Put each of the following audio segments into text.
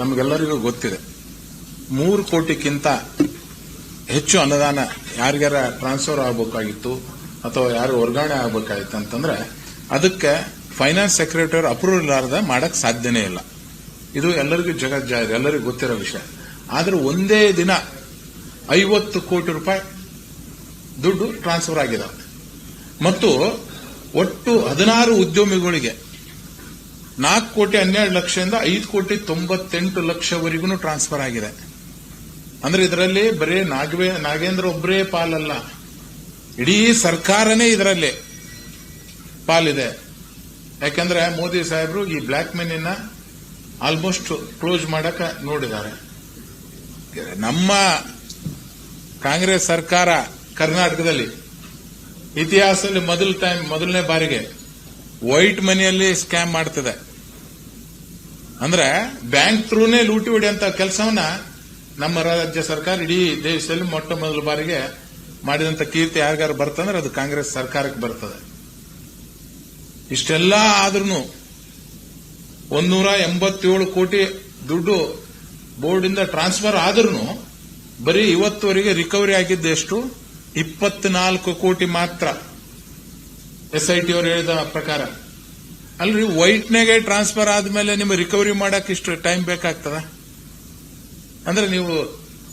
ನಮಗೆಲ್ಲರಿಗೂ ಗೊತ್ತಿದೆ. ಮೂರು ಕೋಟಿಗಿಂತ ಹೆಚ್ಚು ಅನುದಾನ ಯಾರಿಗಾರ ಟ್ರಾನ್ಸ್ಫರ್ ಆಗಬೇಕಾಗಿತ್ತು ಅಥವಾ ಯಾರು ವರ್ಗಾವಣೆ ಆಗಬೇಕಾಗಿತ್ತು ಅಂತಂದ್ರೆ ಅದಕ್ಕೆ ಫೈನಾನ್ಸ್ ಸೆಕ್ರೆಟರಿ ಅಪ್ರೂವ್ ಇಲ್ಲಾರ್ದ ಮಾಡಕ್ ಸಾಧ್ಯನೇ ಇಲ್ಲ. ಇದು ಎಲ್ಲರಿಗೂ ಜಗಜ್ಜಾಹಿರ್ ಎಲ್ಲರಿಗೂ ಗೊತ್ತಿರೋ ವಿಷಯ. ಆದರೆ ಒಂದೇ ದಿನ ಐವತ್ತು ಕೋಟಿ ರೂಪಾಯಿ ದುಡ್ಡು ಟ್ರಾನ್ಸ್ಫರ್ ಆಗಿದೆ ಮತ್ತು ಒಟ್ಟು ಹದಿನಾರು ಉದ್ಯಮಿಗಳಿಗೆ ನಾಲ್ಕು ಕೋಟಿ ಹನ್ನೆರಡು ಲಕ್ಷದಿಂದ ಐದು ಕೋಟಿ ತೊಂಬತ್ತೆಂಟು ಲಕ್ಷವರೆಗೂ ಟ್ರಾನ್ಸ್ಫರ್ ಆಗಿದೆ. ಅಂದ್ರೆ ಇದರಲ್ಲಿ ಬರೀ ನಾಗವೇ, ನಾಗೇಂದ್ರ ಒಬ್ಬರೇ ಪಾಲಲ್ಲ. ಇಡೀ ಸರ್ಕಾರನೇ ಇದರಲ್ಲಿ ಪಾಲಿದೆ. ಯಾಕಂದ್ರೆ ಮೋದಿ ಸಾಹೇಬರು ಈ ಬ್ಲಾಕ್ ಮನಿನ ಆಲ್ಮೋಸ್ಟ್ ಕ್ಲೋಸ್ ಮಾಡಕ ನೋಡಿದ್ದಾರೆ. ನಮ್ಮ ಕಾಂಗ್ರೆಸ್ ಸರ್ಕಾರ ಕರ್ನಾಟಕದಲ್ಲಿ ಇತಿಹಾಸದಲ್ಲಿ ಮೊದಲ ಟೈಮ್ ಮೊದಲನೇ ಬಾರಿಗೆ ವೈಟ್ ಮನಿಯಲ್ಲಿ ಸ್ಕ್ಯಾಮ್ ಮಾಡ್ತಿದೆ. ಅಂದ್ರೆ ಬ್ಯಾಂಕ್ ಥ್ರೂನೇ ಲೂಟಿ ಹೊಡೆಯಂತ ಕೆಲಸವನ್ನ ನಮ್ಮ ರಾಜ್ಯ ಸರ್ಕಾರ ಇಡೀ ದೇಶದಲ್ಲಿ ಮೊಟ್ಟ ಮೊದಲ ಬಾರಿಗೆ ಮಾಡಿದಂತ ಕೀರ್ತಿ ಯಾರಿಗಾರು ಬರ್ತಂದ್ರೆ ಅದು ಕಾಂಗ್ರೆಸ್ ಸರ್ಕಾರಕ್ಕೆ ಬರ್ತದೆ. ಇಷ್ಟೆಲ್ಲ ಆದ್ರೂ ಒಂದೂರ ಎಂಬತ್ತೇಳು ಕೋಟಿ ದುಡ್ಡು ಬೋರ್ಡಿಂದ ಟ್ರಾನ್ಸ್ಫರ್ ಆದ್ರೂ ಬರೀ ಇವತ್ತುವರೆಗೆ ರಿಕವರಿ ಆಗಿದ್ದ ಎಷ್ಟು ಇಪ್ಪತ್ನಾಲ್ಕು ಕೋಟಿ ಮಾತ್ರ. ಎಸ್ಐಟಿ ಅವರು ಹೇಳಿದ ಪ್ರಕಾರ. ಅಲ್ರಿ, ವೈಟ್ನಾಗೆ ಟ್ರಾನ್ಸ್ಫರ್ ಆದ್ಮೇಲೆ ನಿಮಗೆ ರಿಕವರಿ ಮಾಡಕ್ ಇಷ್ಟು ಟೈಮ್ ಬೇಕಾಗ್ತದ? ಅಂದ್ರೆ ನೀವು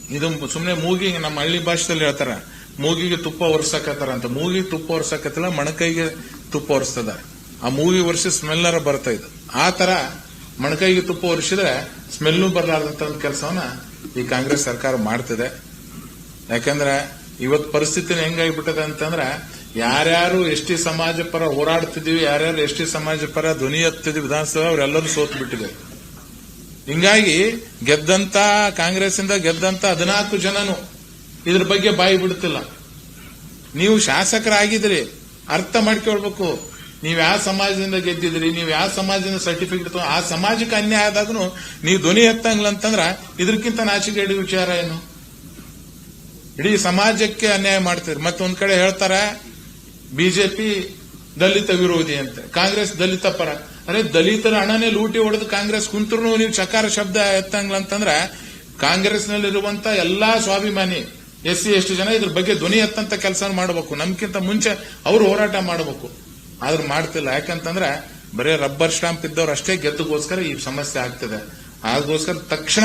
ಇದು ಸುಮ್ಮನೆ ಮೂಗಿಗೆ, ನಮ್ಮ ಹಳ್ಳಿ ಭಾಷೆದಲ್ಲಿ ಹೇಳ್ತಾರ, ಮೂಗಿಗೆ ತುಪ್ಪ ಒರ್ಸಕತ್ತಾರ ಅಂತ. ಮೂಗಿಗೆ ತುಪ್ಪ ಒರ್ಸಕತ್ತಲ್ಲ, ಮಣಕೈಗೆ ತುಪ್ಪ ಒರೆಸ್ತದ. ಆ ಮೂಗಿ ವರ್ಷ ಸ್ಮೆಲ್ಲರ ಬರ್ತಾ ಇದು. ಆ ತರ ಮಣಕೈಗೆ ತುಪ್ಪ ಒರೆಸಿದ್ರೆ ಸ್ಮೆಲ್ಲು ಬರಲಾರ್ದಂತ ಒಂದು ಕೆಲಸವನ್ನ ಈ ಕಾಂಗ್ರೆಸ್ ಸರ್ಕಾರ ಮಾಡ್ತಿದೆ. ಯಾಕಂದ್ರೆ ಇವತ್ ಪರಿಸ್ಥಿತಿನ ಹೆಂಗಾಗ್ಬಿಟ್ಟದೆ ಅಂತಂದ್ರೆ ಯಾರ್ಯಾರು ಎಸ್ ಟಿ ಸಮಾಜ ಪರ ಹೋರಾಡ್ತಿದೀವಿ, ಯಾರ್ಯಾರು ಎಸ್ ಟಿ ಸಮಾಜ ಪರ ಧ್ವನಿ ಎತ್ತಿದ್ವಿ ವಿಧಾನಸಭೆ, ಅವರೆಲ್ಲರೂ ಸೋತ್ ಬಿಟ್ಟಿದೆ ಹಿಂಗಾಗಿ ಗೆದ್ದಂತ ಕಾಂಗ್ರೆಸ್ ಇಂದ ಗೆದ್ದಂತ ಹದಿನಾಲ್ಕು ಜನನು ಇದ್ರ ಬಗ್ಗೆ ಬಾಯಿ ಬಿಡುತ್ತಿಲ್ಲ. ನೀವು ಶಾಸಕರಾಗಿದ್ರಿ, ಅರ್ಥ ಮಾಡ್ಕೊಳ್ಬೇಕು. ನೀವು ಯಾವ ಸಮಾಜದಿಂದ ಗೆದ್ದಿದ್ರಿ, ನೀವು ಯಾವ ಸಮಾಜದಿಂದ ಸರ್ಟಿಫಿಕೇಟ್ ಆ ಸಮಾಜಕ್ಕೆ ಅನ್ಯಾಯ ಆದಾಗೂ ನೀವು ಧ್ವನಿ ಎತ್ತಂಗಿಲ್ಲ ಅಂತಂದ್ರ ಇದಕ್ಕಿಂತ ನಾಚಿಕೆ ವಿಚಾರ ಏನು? ಇಡೀ ಸಮಾಜಕ್ಕೆ ಅನ್ಯಾಯ ಮಾಡ್ತೀರಿ ಮತ್ತೊಂದ್ ಕಡೆ ಹೇಳ್ತಾರೆ ಬಿಜೆಪಿ ದಲಿತ ವಿರೋಧಿ ಅಂತ, ಕಾಂಗ್ರೆಸ್ ದಲಿತ ಪರ. ಅರೆ ದಲಿತರ ಹಣನೇ ಲೂಟಿ ಹೊಡೆದು ಕಾಂಗ್ರೆಸ್ ಕುಂತ್ರು ನೀವು ಚಕಾರ ಶಬ್ದ ಎತ್ತಂಗಿಲ್ಲ ಅಂತಂದ್ರೆ, ಕಾಂಗ್ರೆಸ್ನಲ್ಲಿರುವಂತ ಎಲ್ಲಾ ಸ್ವಾಭಿಮಾನಿ ಎಸ್ ಸಿ ಎಷ್ಟು ಜನ ಇದ್ರ ಬಗ್ಗೆ ಧ್ವನಿ ಎತ್ತಂತ ಕೆಲಸ ಮಾಡಬೇಕು. ನಮ್ಗಿಂತ ಮುಂಚೆ ಅವರು ಹೋರಾಟ ಮಾಡಬೇಕು. ಆದ್ರೆ ಮಾಡ್ತಿಲ್ಲ. ಯಾಕಂತಂದ್ರೆ, ಬರೀ ರಬ್ಬರ್ ಸ್ಟಾಂಪ್ ಇದ್ದವ್ರು ಅಷ್ಟೇ ಗೆದ್ದಗೋಸ್ಕರ ಈ ಸಮಸ್ಯೆ ಆಗ್ತದೆ. ಅದಕ್ಕೋಸ್ಕರ ತಕ್ಷಣ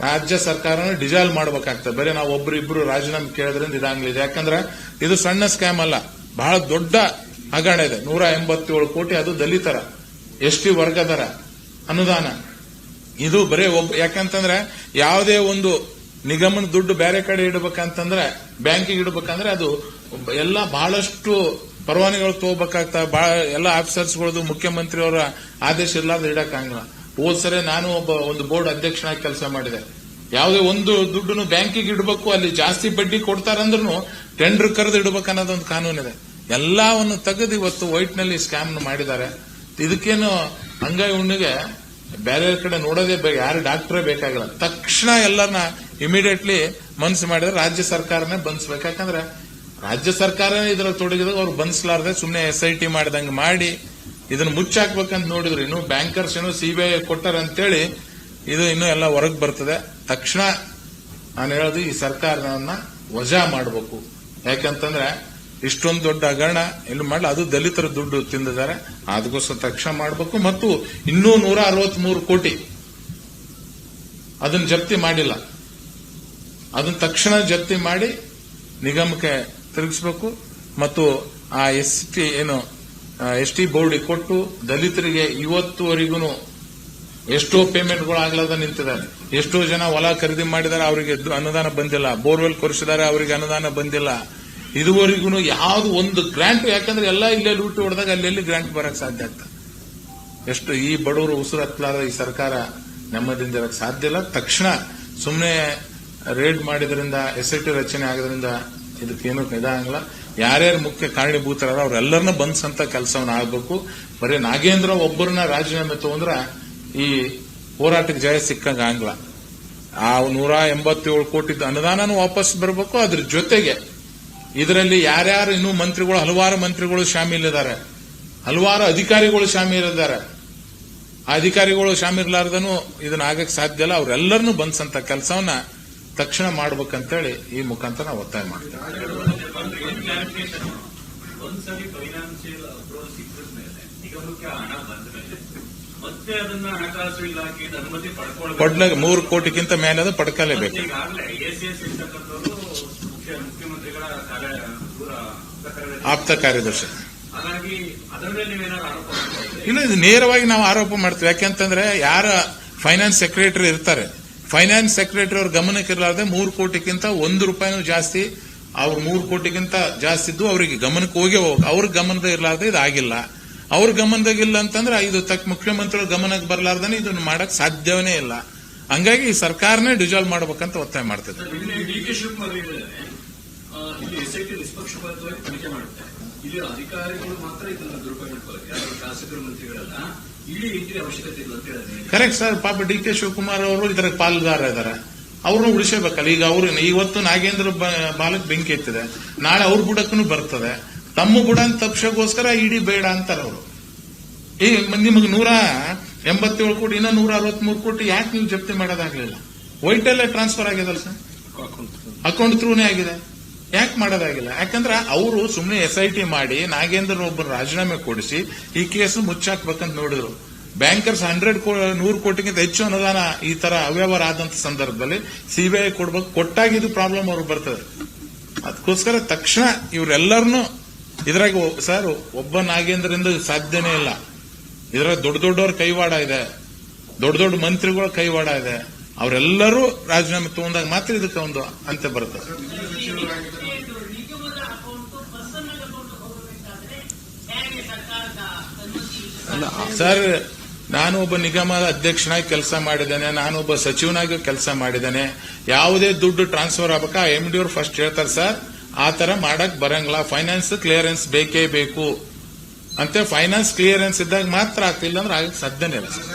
ರಾಜ್ಯ ಸರ್ಕಾರನ ಡಿಸಾಲ್ವ್ ಮಾಡಬೇಕಾಗ್ತದೆ. ಬರೀ ನಾವು ಒಬ್ರು ಇಬ್ರು ರಾಜೀನಾಮೆ ಕೇಳೋದ್ರಿಂದ ಇದಾಗ್ಲಿದೆ. ಯಾಕಂದ್ರೆ, ಇದು ಸಣ್ಣ ಸ್ಕ್ಯಾಮ್ ಅಲ್ಲ. ಬಹಳ ದೊಡ್ಡ ಹಗರಣ ಇದೆ. ನೂರ ಎಂಬತ್ತೇಳು ಕೋಟಿ ಅದು ದಲಿತರ ಎಸ್ ಟಿ ವರ್ಗದರ ಅನುದಾನ. ಇದು ಬರೀ ಒಬ್ಬ ಯಾಕಂತಂದ್ರೆ ಯಾವುದೇ ಒಂದು ನಿಗಮನ ದುಡ್ಡು ಬೇರೆ ಕಡೆ ಇಡಬೇಕಂತಂದ್ರೆ, ಬ್ಯಾಂಕಿಗೆ ಇಡಬೇಕಂದ್ರೆ ಅದು ಎಲ್ಲ ಬಹಳಷ್ಟು ಪರವಾನಿಗಳು ತಗೋಬೇಕಾಗ್ತವೆ. ಬಹಳ ಎಲ್ಲ ಆಫೀಸರ್ಸ್ಗಳದು ಮುಖ್ಯಮಂತ್ರಿ ಅವರ ಆದೇಶ ಇರ್ಲಾರ್ದು ಇಡಕ್ಕಾಗಲ್ಲ. ಹೋದ್ ಸರಿ ನಾನು ಒಬ್ಬ ಒಂದು ಬೋರ್ಡ್ ಅಧ್ಯಕ್ಷನಾಗಿ ಕೆಲಸ ಮಾಡಿದೆ. ಯಾವುದೇ ಒಂದು ದುಡ್ಡನ್ನು ಬ್ಯಾಂಕಿಗೆ ಇಡಬೇಕು, ಅಲ್ಲಿ ಜಾಸ್ತಿ ಬಡ್ಡಿ ಕೊಡ್ತಾರಂದ್ರೂ ಟೆಂಡರ್ ಕರೆದು ಇಡಬೇಕು ಅನ್ನೋದೊಂದು ಕಾನೂನಿದೆ. ಎಲ್ಲವನ್ನು ತೆಗೆದು ಇವತ್ತು ವೈಟ್ನಲ್ಲಿ ಸ್ಕ್ಯಾಮ್ ಮಾಡಿದ್ದಾರೆ. ಇದಕ್ಕೇನು ಅಂಗೈ ಉಣ್ಣಿಗೆ ಬೇರೆ ಕಡೆ ನೋಡೋದೇ ಬೇಕು ಯಾರು ಡಾಕ್ಟ್ರೇ ಬೇಕಾಗಿಲ್ಲ. ತಕ್ಷಣ ಎಲ್ಲರನ್ನ ಇಮಿಡಿಯೇಟ್ಲಿ ಮನ್ಸು ಮಾಡಿದ್ರೆ ರಾಜ್ಯ ಸರ್ಕಾರನೇ ಬಂಧಿಸ್ಬೇಕು ಯಾಕಂದ್ರೆ ರಾಜ್ಯ ಸರ್ಕಾರನೇ ಇದ್ರಲ್ಲಿ ತೊಡಗಿದಾಗ ಅವ್ರು ಬಂದ್ಸ್ಲಾರ್ದೆ ಸುಮ್ಮನೆ ಎಸ್ ಐ ಟಿ ಮಾಡಿದಂಗೆ ಮಾಡಿ ಇದನ್ನ ಮುಚ್ಚಾಕ್ಬೇಕಂತ ನೋಡಿದ್ರು. ಇನ್ನು ಬ್ಯಾಂಕರ್ಸ್ ಏನೋ ಸಿಬಿಐ ಕೊಟ್ಟಾರ ಅಂತೇಳಿ ಇದು ಇನ್ನೂ ಎಲ್ಲ ಹೊರಗೆ ಬರ್ತದೆ. ತಕ್ಷಣ ನಾನು ಹೇಳೋದು ಈ ಸರ್ಕಾರವನ್ನ ವಜಾ ಮಾಡಬೇಕು. ಯಾಕಂತಂದ್ರೆ ಇಷ್ಟೊಂದು ದೊಡ್ಡ ಹಗರಣ ಇಲ್ಲಿ ಮಾಡಲ್ಲ ಅದು ದಲಿತರ ದುಡ್ಡು ತಿಂದಿದ್ದಾರೆ. ಅದಕ್ಕೋಸ್ಕರ ತಕ್ಷಣ ಮಾಡಬೇಕು ಮತ್ತು ಇನ್ನೂ ನೂರ ಅರವತ್ಮೂರು ಕೋಟಿ ಅದನ್ನು ಜಪ್ತಿ ಮಾಡಿಲ್ಲ. ಅದನ್ನ ತಕ್ಷಣ ಜಪ್ತಿ ಮಾಡಿ ನಿಗಮಕ್ಕೆ ತಿರುಗಿಸಬೇಕು ಮತ್ತು ಆ ಎಸ್ ಟಿ ಏನು ಎಸ್ ಟಿ ಬೋರ್ಡ್ ಕೊಟ್ಟು ದಲಿತರಿಗೆ ಇವತ್ತುವರೆಗೂ ಎಷ್ಟೋ ಪೇಮೆಂಟ್ಗಳು ಆಗ್ಲಾರ್ದ ನಿಂತಿದ್ದಾರೆ. ಎಷ್ಟೋ ಜನ ಹೊಲ ಖರೀದಿ ಮಾಡಿದ್ದಾರೆ, ಅವರಿಗೆ ಅನುದಾನ ಬಂದಿಲ್ಲ. ಬೋರ್ವೆಲ್ ಕೊರಿಸಿದ್ದಾರೆ, ಅವರಿಗೆ ಅನುದಾನ ಬಂದಿಲ್ಲ. ಇದುವರೆಗೂ ಯಾವುದು ಒಂದು ಗ್ರಾಂಟ್ ಯಾಕಂದ್ರೆ ಎಲ್ಲ ಇಲ್ಲೇ ಲೂಟಿ ಹೊಡೆದಾಗ ಅಲ್ಲೆಲ್ಲಿ ಗ್ರಾಂಟ್ ಬರಕ್ ಸಾಧ್ಯ ಆಗ್ತದೆ? ಎಷ್ಟು ಈ ಬಡವರು ಉಸಿರು ಹತ್ತಲಾರ ಈ ಸರ್ಕಾರ ನೆಮ್ಮದಿಯಿಂದ ಇರಕ್ ಸಾಧ್ಯ ಇಲ್ಲ. ತಕ್ಷಣ ಸುಮ್ಮನೆ ರೇಡ್ ಮಾಡಿದ್ರಿಂದ ಎಸ್ ಐ ಟಿ ರಚನೆ ಆಗೋದ್ರಿಂದ ಇದಕ್ಕೇನು ಆಗಲ್ಲ ಯಾರ್ಯಾರು ಮುಖ್ಯ ಕಾರಣೀಭೂತರಾದ ಅವ್ರೆಲ್ಲರನ್ನ ಬಂಧಿಸಂತ ಕೆಲಸವನ್ನ ಆಗಬೇಕು. ಬರೀ ನಾಗೇಂದ್ರ ಒಬ್ಬರನ್ನ ರಾಜೀನಾಮೆ ತಗೊಂಡ್ರ ಈ ಹೋರಾಟಕ್ಕೆ ಜಯ ಸಿಕ್ಕಂಗ ಆಗಲ್ಲ ಆ ನೂರ ಎಂಬತ್ತೇಳು ಕೋಟಿ ಅನುದಾನನೂ ವಾಪಸ್ ಬರಬೇಕು. ಅದ್ರ ಜೊತೆಗೆ ಇದರಲ್ಲಿ ಯಾರ್ಯಾರು ಇನ್ನೂ ಮಂತ್ರಿಗಳು ಹಲವಾರು ಮಂತ್ರಿಗಳು ಶಾಮೀಲಿದ್ದಾರೆ. ಹಲವಾರು ಅಧಿಕಾರಿಗಳು ಶಾಮೀಲಿದ್ದಾರೆ. ಆ ಅಧಿಕಾರಿಗಳು ಶಾಮೀರ್ಲಾರ್ದನು ಇದನ್ನ ಆಗಕ್ಕೆ ಸಾಧ್ಯ ಇಲ್ಲ. ಅವ್ರೆಲ್ಲರನ್ನೂ ಬಂಧಿಸಂತ ಕೆಲಸವನ್ನ ತಕ್ಷಣ ಮಾಡ್ಬೇಕಂತೇಳಿ ಈ ಮುಖಾಂತರ ನಾವು ಒತ್ತಾಯ ಮಾಡ್ತೇವೆ. ಮೂರು ಕೋಟಿಗಿಂತ ಮೇಲೆ ಅದು ಪಡ್ಕಲೇಬೇಕು ಮತ್ತೆ ಈಗಾಗಲೇ ಎಸಿಎಸ್ ಇರ್ತಕ್ಕಂಥವ್ರು ಮುಖ್ಯ ಮುಖ್ಯಮಂತ್ರಿಗಳ ಕಾರ್ಯ ದೂರ ಕಾರ್ಯದರ್ಶಿ. ಆಪ್ತ ಕಾರ್ಯದರ್ಶಿ. ಇಲ್ಲ ಇದು ನೇರವಾಗಿ ನಾವು ಆರೋಪ ಮಾಡ್ತೀವಿ. ಯಾಕೆಂತಂದ್ರೆ ಯಾರ ಫೈನಾನ್ಸ್ ಸೆಕ್ರೆಟರಿ ಇರ್ತಾರೆ. ಫೈನಾನ್ಸ್ ಸೆಕ್ರೆಟರಿ ಅವ್ರ ಗಮನಕ್ಕೆ ಇರಲಾರ್ದೆ ಮೂರು ಕೋಟಿಗಿಂತ ಒಂದು ರೂಪಾಯಿನೂ ಜಾಸ್ತಿ ಅವ್ರ ಮೂರು ಕೋಟಿಗಿಂತ ಜಾಸ್ತಿ ಇದ್ದು ಅವರಿಗೆ ಗಮನಕ್ಕೆ ಹೋಗಿ ಹೋಗ ಅವ್ರ ಗಮನದ ಇರಲಾರ್ದೆ ಇದು ಆಗಿಲ್ಲ ಅವ್ರ ಗಮನದಾಗಿಲ್ಲ ಅಂತಂದ್ರೆ ಇದು ತಕ್ಕ ಮುಖ್ಯಮಂತ್ರಿಗಳ ಗಮನಕ್ಕೆ ಬರಲಾರ್ದೇ ಇದನ್ನು ಮಾಡಕ್ ಸಾಧ್ಯವೇ ಇಲ್ಲ. ಹಂಗಾಗಿ ಸರ್ಕಾರನೇ ಡಿಸಾಲ್ವ್ ಮಾಡ್ಬೇಕಂತ ಒತ್ತಾಯ ಮಾಡ್ತಿದ್ದೆ ಇಲ್ಲಿ ಎಸ್ ಎಸ್ಐಟಿ ನಿಷ್ಪಕ್ಷಪಾತವಾಗಿ ತನಿಖೆ ಮಾಡುತ್ತೆ. ಇಲ್ಲಿ ಅಧಿಕಾರಿಗಳು ಮಾತ್ರ ಇದನ್ನ ದುರುಪಯೋಗ ಮಾಡ್ಕೊಳ್ಳೋದು ಯಾರು ಶಾಸಕರು ಮಂತ್ರಿಗಳೆಲ್ಲ ಇಡೀ ಎಂಟ್ರಿ ಅವಶ್ಯಕತೆ ಇಲ್ಲ ಅಂತ ಹೇಳಿದ್ರೆ ಕರೆಕ್ಟ್ ಸರ್ ಪಾಪ ಡಿ ಕೆ ಶಿವಕುಮಾರ್ ಅವರು ಇದರ ಪಾಲುದಾರ ಇದ್ದಾರೆ ಅವ್ರನ್ನ ಉಳಿಸಬೇಕಲ್ಲ. ಈಗ ಅವ್ರು ಇವತ್ತು ನಾಗೇಂದ್ರ ಬಾಲಕ್ ಬೆಂಕಿ ಎತ್ತಿದೆ. ನಾಳೆ ಅವ್ರ ಬುಡಕ್ಕೂ ಬರ್ತದೆ. ತಮ್ಮ ಬುಡ ತಪ್ಸೋಗೋಸ್ಕರ ಇಡೀ ಬೇಡ ಅಂತಾರೆ ಅವರು. ಈ ನಿಮಗೆ ನೂರ ಎಂಬತ್ತೇಳು ಕೋಟಿ ಇನ್ನೂ ನೂರ ಅರವತ್ಮೂರು ಕೋಟಿ ಯಾಕೆ ನೀವು ಜಪ್ತಿ ಮಾಡೋದಾಗ್ಲಿಲ್ಲ? ವೈಟಲ್ಲೇ ಟ್ರಾನ್ಸ್ಫರ್ ಆಗ್ಯದಲ್ಲ ಸರ್ ಅಕೌಂಟ್ ಥ್ರೂನೇ ಆಗಿದೆ. ಯಾಕೆ ಮಾಡೋದಾಗಿಲ್ಲ? ಯಾಕಂದ್ರೆ ಅವರು ಸುಮ್ಮನೆ ಎಸ್ ಐ ಟಿ ಮಾಡಿ ನಾಗೇಂದ್ರ ಒಬ್ಬರು ರಾಜೀನಾಮೆ ಕೊಡಿಸಿ ಈ ಕೇಸ್ ಮುಚ್ಚಾಕ್ಬೇಕಂತ ನೋಡಿದ್ರು. ಬ್ಯಾಂಕರ್ಸ್ ಹಂಡ್ರೆಡ್ ನೂರು ಕೋಟಿಗಿಂತ ಹೆಚ್ಚು ಅನುದಾನ ಈ ತರ ಅವ್ಯವಹಾರ ಆದಂತ ಸಂದರ್ಭದಲ್ಲಿ ಸಿಬಿಐ ಕೊಡ್ಬೇಕು. ಕೊಟ್ಟಾಗಿದ್ದು ಪ್ರಾಬ್ಲಮ್ ಅವ್ರಿಗೆ ಬರ್ತದೆ. ಅದಕ್ಕೋಸ್ಕರ ತಕ್ಷಣ ಇವರೆಲ್ಲರನ್ನು ಇದ್ರಾಗ ಸರ್, ಒಬ್ಬ ನಾಗೇಂದ್ರಿಂದ ಸಾಧ್ಯನೇ ಇಲ್ಲ. ಇದ್ರಾಗ ದೊಡ್ಡ ದೊಡ್ಡವ್ರ ಕೈವಾಡ ಇದೆ. ದೊಡ್ಡ ದೊಡ್ಡ ಮಂತ್ರಿಗಳ ಕೈವಾಡ ಇದೆ. ಅವರೆಲ್ಲರೂ ರಾಜೀನಾಮೆ ತಗೊಂಡಾಗ ಮಾತ್ರ ಇದಕ್ಕೆ ಒಂದು ಅಂತ್ಯ ಬರುತ್ತೆ. ಸರ್, ನಾನು ಒಬ್ಬ ನಿಗಮದ ಅಧ್ಯಕ್ಷನಾಗಿ ಕೆಲಸ ಮಾಡಿದ್ದೇನೆ, ನಾನು ಒಬ್ಬ ಸಚಿವನಾಗಿ ಕೆಲಸ ಮಾಡಿದ್ದೇನೆ. ಯಾವುದೇ ದುಡ್ಡು ಟ್ರಾನ್ಸ್ಫರ್ ಆಗ್ಬೇಕಾ? ಎಂ ಡಿ ಅವ್ರು ಫಸ್ಟ್ ಹೇಳ್ತಾರೆ, ಸರ್, ಆ ತರ ಮಾಡಕ್ ಬರಂಗಿಲ್ಲ. ಫೈನಾನ್ಸ್ ಕ್ಲಿಯರೆನ್ಸ್ ಬೇಕೇ ಬೇಕು. ಅಂತ ಫೈನಾನ್ಸ್ ಕ್ಲಿಯರೆನ್ಸ್ ಇದ್ದಾಗ ಮಾತ್ರ ಆಗ್ತಿಲ್ಲ ಅಂದ್ರೆ ಆಗಕ್ಕೆ ಸಾಧ್ಯನೇ ಇಲ್ಲ, ಸರ್.